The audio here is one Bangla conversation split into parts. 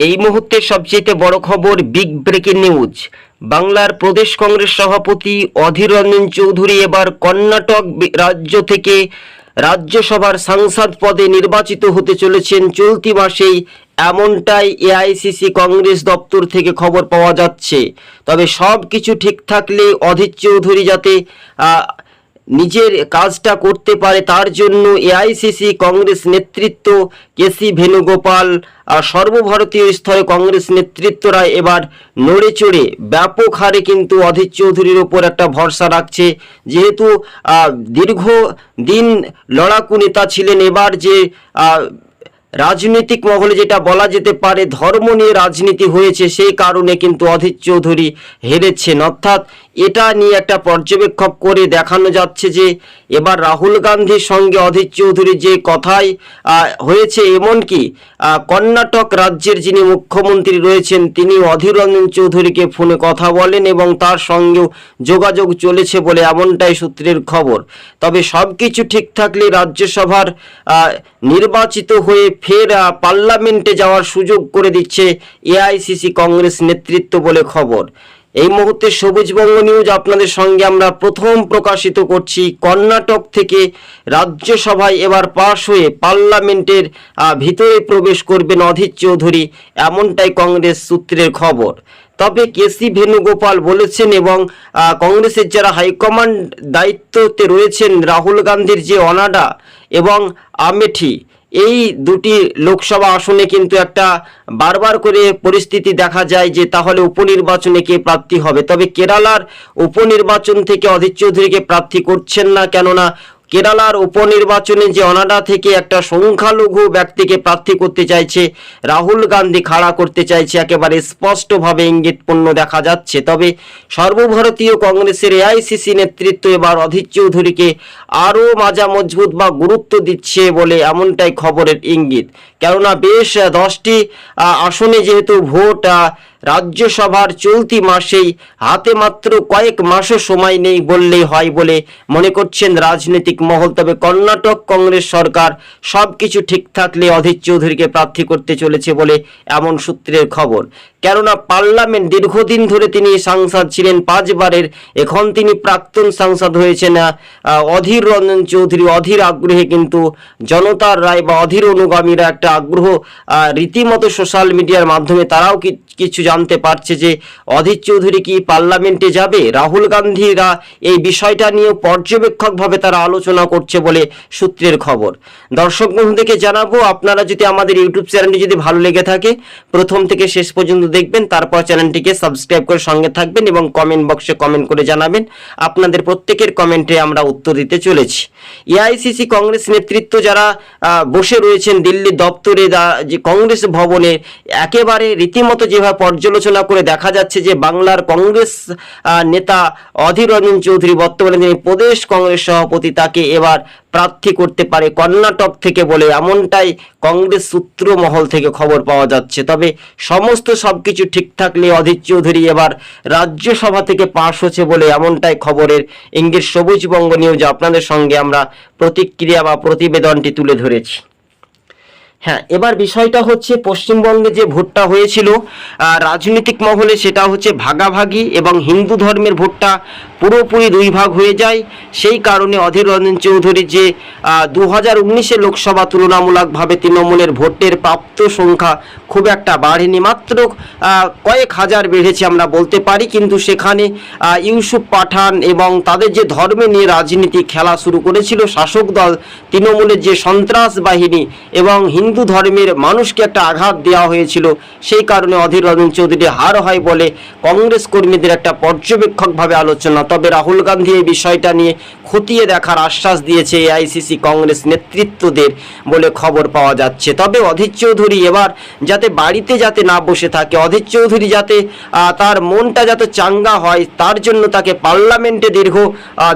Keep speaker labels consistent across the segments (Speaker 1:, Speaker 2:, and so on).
Speaker 1: এই মুহূর্তে সবচেয়ে বড় খবর বিগ ব্রেকিং নিউজ। বাংলার প্রদেশ কংগ্রেস সভাপতি অধীর রঞ্জন চৌধুরী এবার কর্ণাটক রাজ্য থেকে রাজ্যসভার সাংসদ পদে নির্বাচিত হতে চলেছেন। চলতি মাসেই এমনটাই এআইসিসি কংগ্রেস দপ্তর থেকে খবর পাওয়া যাচ্ছে। তবে সব কিছু ঠিক থাকলে অধীর চৌধুরী যাতে নিজের কাজটা করতে পারে, তার জন্য এআইসিসি কংগ্রেস নেতৃত্ব কেসি ভেনুগোপাল আর সর্বভারতীয় স্তরে কংগ্রেস নেতৃত্বরা এবার নড়ে চড়ে ব্যাপক হারে কিন্তু অধীর চৌধুরীর ওপর একটা ভরসা রাখছে। যেহেতু দীর্ঘ দিন লড়াকু নেতা ছিলেন, এবার যে রাজনৈতিক মহলে যেটা বলা যেতে পারে ধর্ম নিয়ে রাজনীতি হয়েছে, সেই কারণে কিন্তু অধীর চৌধুরী হেরেছেন। অর্থাৎ এটা নিয়ে একটা পর্যবেক্ষক করে দেখানো যাচ্ছে যে এবার রাহুল গান্ধীর সঙ্গে অধীর চৌধুরীর যে কথাই হয়েছে এমনকি কর্ণাটক রাজ্যের যিনি মুখ্যমন্ত্রী রয়েছেন, তিনি অধীর রঞ্জন চৌধুরীকে ফোনে কথা বলেন এবং তার সঙ্গেও যোগাযোগ চলেছে বলে এমনটাই সূত্রের খবর। তবে সব কিছু ঠিক থাকলে রাজ্যসভার নির্বাচিত হয়ে ফের পার্লামেন্টে যাওয়ার সুযোগ করে দিচ্ছে এআইসিসি কংগ্রেস নেতৃত্ব বলে খবর। এই মুহূর্তে সবুজবঙ্গ নিউজ আপনাদের সঙ্গে আমরা প্রথম প্রকাশিত করছি কর্ণাটক থেকে রাজ্যসভায় এবার পাশ হয়ে পার্লামেন্টের ভিতরে প্রবেশ করবেন অধীর চৌধুরী, এমনটাই কংগ্রেস সূত্রের খবর। তবে কেসি ভেনুগোপাল বলেছেন এবং কংগ্রেসের যারা হাইকমান্ড দায়িত্বতে রয়েছেন রাহুল গান্ধীর যে অনাডা এবং আমেঠি এই দুটি লোকসভা আসনে কিন্তু একটা বারবার করে পরিস্থিতি দেখা যায় যে তাহলে উপনির্বাচনে কে প্রার্থী হবে। তবে কেরালার উপনির্বাচন থেকে অধীর চৌধুরীকে প্রার্থী করছেন না, কেননা কেরালার উপনির্বাচনে যে অনাডা থেকে একটা সংখ্যালঘু ব্যক্তিকে প্রার্থী করতে চাইছে, রাহুল গান্ধী খাড়া করতে চাইছে, একেবারে স্পষ্টভাবে ইঙ্গিতপূর্ণ দেখা যাচ্ছে। তবে সর্বভারতীয় কংগ্রেসের এআইসিসি নেতৃত্ব এবার অধীর চৌধুরীকে আরও মাজা মজবুত বা গুরুত্ব দিচ্ছে বলে এমনটাই খবরের ইঙ্গিত। কেননা বেশ দশটি আসনে যেহেতু ভোট রাজ্যসভার চলতি মাসেই হাতে মাত্র কয়েক মাসও সময় নেই বললেই হয় বলে মনে করছেন রাজনৈতিক মহল। তবে কর্ণাটক কংগ্রেস সরকার সব কিছু ঠিক থাকলে অধীর চৌধুরীকে প্রার্থী করতে চলেছে বলে এমন সূত্রের খবর। কেননা পার্লামেন্ট দীর্ঘদিন ধরে তিনি সাংসদ ছিলেন, পাঁচবারের এখন তিনি প্রাক্তন সাংসদ হয়েছেন অধীর রঞ্জন চৌধুরী অধীর আগ্রহে কিন্তু জনতার রায় বা অধীর অনুগামীরা একটা আগ্রহ রীতিমতো সোশ্যাল মিডিয়ার মাধ্যমে তারাও কিছু জানতে পারছে যে অধীর চৌধুরী কি পার্লামেন্টে যাবে? রাহুল গান্ধীরা এই বিষয়টা নিয়ে পর্যবেক্ষকভাবে তারা আলোচনা করছে বলে সূত্রের খবর। দর্শক বন্ধুদেরকে জানাব, আপনারা যদি আমাদের ইউটিউব চ্যানেলটি যদি ভালো লেগে থাকে, প্রথম থেকে শেষ পর্যন্ত দেখবেন, তারপর চ্যানেলটিকে সাবস্ক্রাইব করে সঙ্গে থাকবেন এবং কমেন্ট বক্সে কমেন্ট করে জানাবেন। আপনাদের প্রত্যেকের কমেন্টে আমরা উত্তর দিতে চলেছি। এআইসিসি কংগ্রেস নেতৃত্ব যারা বসে রয়েছেন দিল্লি দপ্তরে যে কংগ্রেস ভবনে, একেবারে রীতিমতো যেভাবে পর্যালোচনা করে দেখা যাচ্ছে যে বাংলার কংগ্রেস নেতা অধীর রঞ্জন চৌধুরী বর্তমানে যিনি প্রদেশ কংগ্রেস সভাপতি, তাকে এবার প্রার্থী করতে পারে কর্ণাটক থেকে বলে এমনটাই কংগ্রেস সূত্র মহল থেকে খবর পাওয়া যাচ্ছে। তবে সমস্ত সবকিছু ঠিক থাকলে অধীর চৌধুরী এবার রাজ্যসভা থেকে পাশ হচ্ছে বলে এমনটাই খবরের ইঙ্গিত সবুজবঙ্গ নিউজ। আপনাদের সঙ্গে আমরা প্রতিক্রিয়া বা প্রতিবেদনটি তুলে ধরেছি। হ্যাঁ এবার বিষয়টা হচ্ছে পশ্চিমবঙ্গে যে ভোটটা হয়েছিল রাজনৈতিক মহলে সেটা হচ্ছে ভাগাভাগি এবং হিন্দু ধর্মের ভোটটা পুরোপুরি দুই ভাগ হয়ে যায়। সেই কারণে অধীর রঞ্জন চৌধুরীর যে দু হাজার উনিশে লোকসভা তুলনামূলকভাবে তৃণমূলের ভোটের প্রাপ্ত সংখ্যা খুব একটা বাড়েনি। মাত্র কয়েক হাজার বেড়েছে আমরা বলতে পারি, কিন্তু সেখানে ইউসুফ পাঠান এবং তাদের যে ধর্মে নিয়ে রাজনীতি খেলা শুরু করেছিল, শাসক দল তৃণমূলের যে সন্ত্রাস বাহিনী এবং হিন্দু ধর্মের মানুষকে একটা আঘাত দেওয়া হয়েছিল। সেই কারণে অধীর রঞ্জন চৌধুরী হার হয় বলে কংগ্রেস কর্মীদের একটা পর্যবেক্ষকভাবে আলোচনা। তবে রাহুল গান্ধী এই বিষয়টা নিয়ে খতিয়ে দেখার আশ্বাস দিয়েছে এআইসিসি কংগ্রেস নেতৃত্বদের বলে খবর পাওয়া যাচ্ছে। তবে অধীর চৌধুরী এবার যাতে বাড়িতে যাতে না বসে থাকে, অধীর চৌধুরী যাতে তার মনটা যাতে চাঙ্গা হয়, তার জন্য তাকে পার্লামেন্টে দীর্ঘ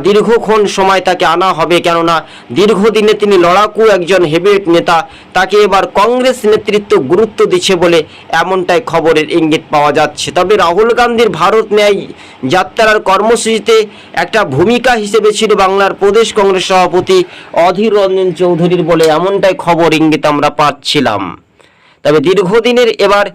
Speaker 1: দীর্ঘক্ষণ সময় তাকে আনা হবে। কেননা দীর্ঘদিনে তিনি লড়াকু একজন হেভিওয়েট নেতা, তাকে এবার কংগ্রেস নেতৃত্ব গুরুত্ব দিচ্ছে বলে এমনটাই খবরের ইঙ্গিত পাওয়া যাচ্ছে। তবে রাহুল গান্ধীর ভারত ন্যায় যাত্রার কর্মসূচিতে একটা ভূমিকা হিসেবে ছিল বাংলার প্রদেশ কংগ্রেস সভাপতি অধীর রঞ্জন চৌধুরীর বলে এমনটাই খবর ইঙ্গিত আমরা পাচ্ছিলাম। তবে দীর্ঘদিনের এবার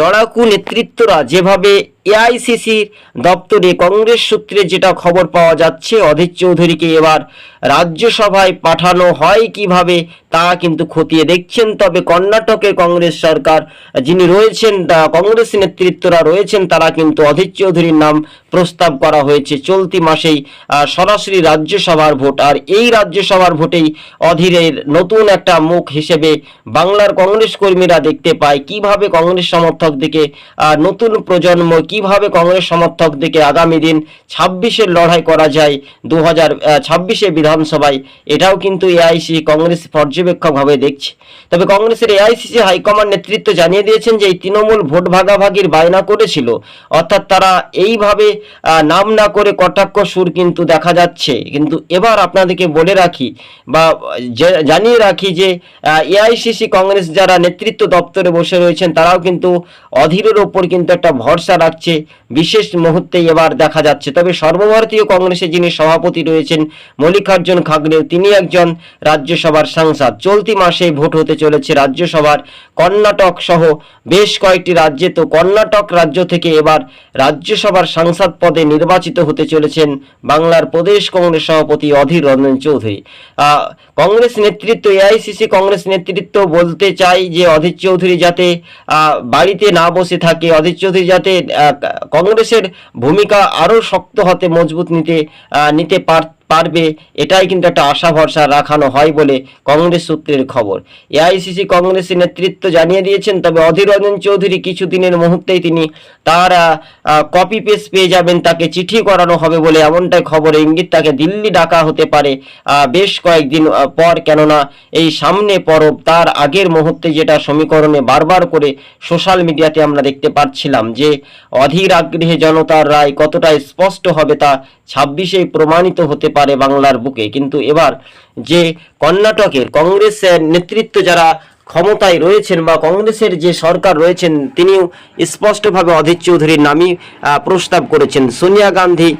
Speaker 1: লড়াকু নেতৃত্বরা যেভাবে এআইসিসির দপ্তরে কংগ্রেস সূত্রে যেটা খবর পাওয়া যাচ্ছে, অধীর চৌধুরীকে এবার রাজ্যসভায় পাঠানো হয় কীভাবে তা কিন্তু খতিয়ে দেখছেন। তবে কর্ণাটকের কংগ্রেস সরকার যিনি রয়েছেন কংগ্রেস নেতৃত্বরা রয়েছেন, তারা কিন্তু অধীর চৌধুরীর নাম প্রস্তাব করা হয়েছে। চলতি মাসেই সরাসরি রাজ্যসভার ভোট। আর এই রাজ্যসভার ভোটেই অধীরের নতুন একটা মুখ হিসেবে বাংলার কংগ্রেস কর্মীরা দেখতে পায়। কীভাবে কংগ্রেস সমর্থক দিকে নতুন প্রজন্ম কীভাবে কংগ্রেস সমর্থক দিকে আগামী দিন ছাব্বিশের লড়াই করা যায় দু হাজার ছাব্বিশে বিধানসভায়, এটাও কিন্তু এআইসি কংগ্রেস পর্যবেক্ষকভাবে দেখছে। তবে কংগ্রেসের এআইসিসি হাইকমান্ড নেতৃত্ব জানিয়ে দিয়েছেন যে এই তৃণমূল ভোট ভাগাভাগির বায়না করেছিল, অর্থাৎ তারা এইভাবে নাম না করে কটাক্ষ সুর কিন্তু দেখা যাচ্ছে। কিন্তু এবার আপনাদেরকে বলে রাখি বা জানিয়ে রাখি যে এআইসিসি কংগ্রেস যারা নেতৃত্ব দপ্তরে বসে রয়েছেন, তারাও কিন্তু অধীরের ওপর কিন্তু একটা ভরসা রাখছে। বিশেষ মুহূর্তে এবার দেখা যাচ্ছে। তবে সর্বভারতীয় কংগ্রেসের যিনি সভাপতি রয়েছেন, মল্লিকার্জুন খাগড়ে তিনি একজন রাজ্যসভার সাংসদ। চলতি মাসে ভোট হতে চলেছে রাজ্যসভার কর্ণাটক সহ বেশ কয়েকটি রাজ্যে। তো কর্ণাটক রাজ্য থেকে এবার রাজ্যসভার সাংসদ পদে নির্বাচিত হতে চলেছেন বাংলার প্রদেশ কংগ্রেস সভাপতি অধীর রঞ্জন চৌধুরী। কংগ্রেস নেতৃত্ব, এআইসিসি কংগ্রেস নেতৃত্ব বলতে চাই যে অধীর চৌধুরী যাতে বাড়িতে না বসে থাকে, অধীর চৌধুরী যাতে কংগ্রেসের ভূমিকা আরও শক্ত হতে মজবুত নিতে নিতে পার পারবে, এটাই কিন্তু একটা আশা ভরসা রাখানো হয় বলে কংগ্রেস সূত্রের খবর। এআইসিসি কংগ্রেসের নেতৃত্ব জানিয়ে দিয়েছেন, তবে অধীর রঞ্জন চৌধুরী কিছুদিনের মুহূর্তেই তিনি তার কপি পেস্ট পেয়ে যাবেন, তাকে চিঠি করানো হবে বলে এমনটাই খবরে। ইঙ্গিত, তাকে দিল্লি ডাকা হতে পারে বেশ কয়েকদিন পর, কেননা এই সামনে পরব, তার আগের মুহূর্তে যেটা সমীকরণে বারবার করে সোশ্যাল মিডিয়াতে আমরা দেখতে পাচ্ছিলাম যে অধীর আগ্রহে জনতার রায় কতটা স্পষ্ট হবে তা ছাব্বিশেই প্রমাণিত হতে পারে বাংলার বুকে। কিন্তু এবার যে কর্ণাটকের কংগ্রেসের নেতৃত্ব যারা ক্ষমতায় রয়েছেন বা কংগ্রেসের যে সরকার রয়েছেন, তিনিও স্পষ্টভাবে অধীর চৌধুরীর নামই প্রস্তাব করেছেন। সোনিয়া গান্ধী,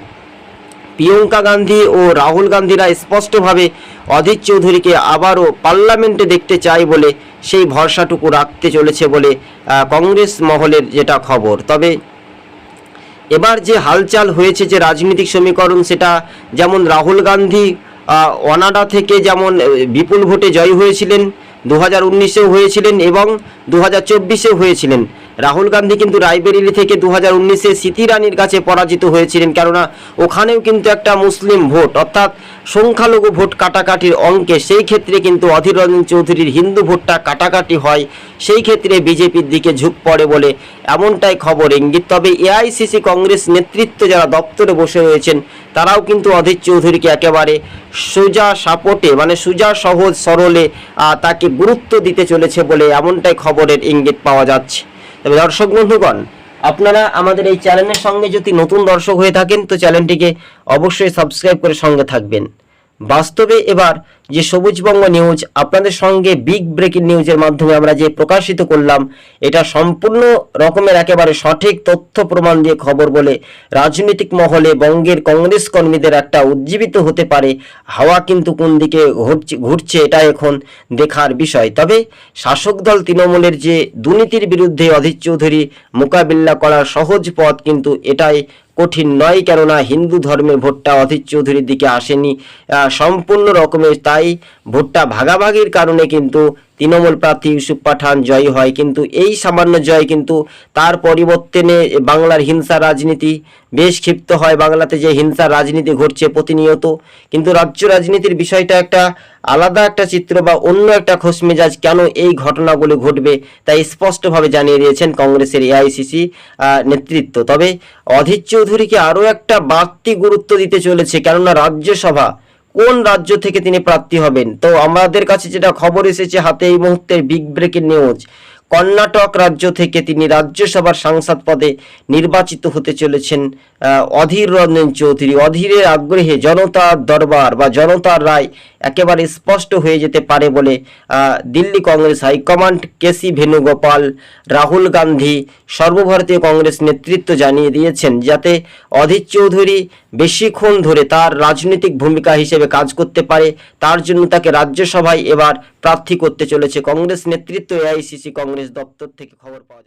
Speaker 1: প্রিয়ঙ্কা গান্ধী ও রাহুল গান্ধীরা স্পষ্টভাবে অধীর চৌধুরীকে আবারও পার্লামেন্টে দেখতে চাই বলে সেই ভরসাটুকু রাখতে চলেছে বলে কংগ্রেস মহলের যেটা খবর। তবে এবার যে হালচাল হয়েছে যে রাজনৈতিক সমীকরণ, সেটা যেমন রাহুল গান্ধী অনাডা থেকে যেমন বিপুল ভোটে জয়ী হয়েছিলেন, দু হাজার উনিশেও হয়েছিলেন এবং দু হাজার চব্বিশেও হয়েছিলেন। রাহুল গান্ধী কিন্তু রায়বেরিলি থেকে দু হাজার উনিশে স্মৃতি রানীর কাছে পরাজিত হয়েছিলেন, কেননা ওখানেও কিন্তু একটা মুসলিম ভোট, অর্থাৎ সংখ্যালঘু ভোট কাটাকাটির অঙ্কে সেই ক্ষেত্রে কিন্তু অধীর রঞ্জন চৌধুরীর হিন্দু ভোটটা কাটাকাটি হয়, সেই ক্ষেত্রে বিজেপির দিকে ঝুঁক পড়ে বলে এমনটাই খবর ইঙ্গিত। তবে এআইসিসি কংগ্রেস নেতৃত্ব যারা দপ্তরে বসে রয়েছেন, তারাও কিন্তু অধীর চৌধুরীকে একেবারে সোজা সাপোর্টে মানে সোজা, সহজ, সরলে তাকে গুরুত্ব দিতে চলেছে বলে এমনটাই খবরের ইঙ্গিত পাওয়া যাচ্ছে। তবে দর্শক বন্ধুগণ, আপনারা আমাদের এই চ্যানেলের সঙ্গে যদি নতুন দর্শক হয়ে থাকেন, তো চ্যানেলটিকে অবশ্যই সাবস্ক্রাইব করে সঙ্গে থাকবেন। বাস্তবে এবার যে সবুজবঙ্গ নিউজ, আপনাদের সঙ্গে বিগ ব্রেকিং নিউজের মাধ্যমে আমরা যে প্রকাশিত করলাম, এটা সম্পূর্ণ রকমের একেবারে সঠিক তথ্য প্রমাণ দিয়ে খবর বলে রাজনৈতিক মহলে বঙ্গের কংগ্রেস কর্মীদের একটা উজ্জীবিত হতে পারে, হাওয়া কিন্তু কোন দিকে ঘুরছে এটা এখন দেখার বিষয়। তবে শাসক দল তৃণমূলের যে দুর্নীতির বিরুদ্ধে অধীর চৌধুরী মোকাবিলা করার সহজ পথ কিন্তু এটাই কঠিন নয়, কেননা হিন্দু ধর্মের ভোটটা অধীর চৌধুরীর দিকে আসেনি। সম্পূর্ণ রকমের তাই ভোটটা ভাগাভাগির কারণে কিন্তু তৃণমূল প্রার্থী ইউসুফ পাঠান জয়ী হয়। কিন্তু এই সামান্য জয় কিন্তু তার পরিবর্তনে বাংলার হিংসা রাজনীতি বেশ ক্ষিপ্ত হয়। বাংলাতে যে হিংসা রাজনীতি ঘটছে প্রতিনিয়ত, কিন্তু রাজ্য রাজনীতির বিষয়টা একটা আলাদা একটা চিত্র বা অন্য একটা খোশমেজাজ কেন এই ঘটনাগুলি ঘটবে তাই স্পষ্টভাবে জানিয়ে দিয়েছেন কংগ্রেসের এআইসিসি নেতৃত্ব। তবে অধীর চৌধুরীকে আরও একটা বাড়তি গুরুত্ব দিতে চলেছে, কেননা রাজ্যসভা কোন রাজ্য থেকে তিনি প্রার্থী হবেন? তো আমাদের কাছে যেটা খবর এসেছে হাতে এই মুহূর্তের বিগ ব্রেকিং নিউজ। কর্ণাটক রাজ্য থেকে তিনি রাজ্যসভার সাংসদ পদে নির্বাচিত হতে চলেছেন অধীর রঞ্জন চৌধুরী। অধীরের আগ্রহে জনতার দরবার বা জনতার রায় একেবারে স্পষ্ট হয়ে যেতে পারে বলে Delhi Congress high command K C Venugopal Rahul Gandhi সর্বভারতীয় কংগ্রেস নেতৃত্ব জানিয়ে দিয়েছেন যাতে অধীর চৌধুরী বেশিক্ষণ ধরে তার রাজনৈতিক ভূমিকা হিসেবে কাজ করতে পারে, তার জন্য তাকে রাজ্যসভায় এবার প্রার্থী করতে চলেছে কংগ্রেস নেতৃত্ব। এআইসিসি কংগ্রেস দপ্তর থেকে খবর পাওয়া যাচ্ছে।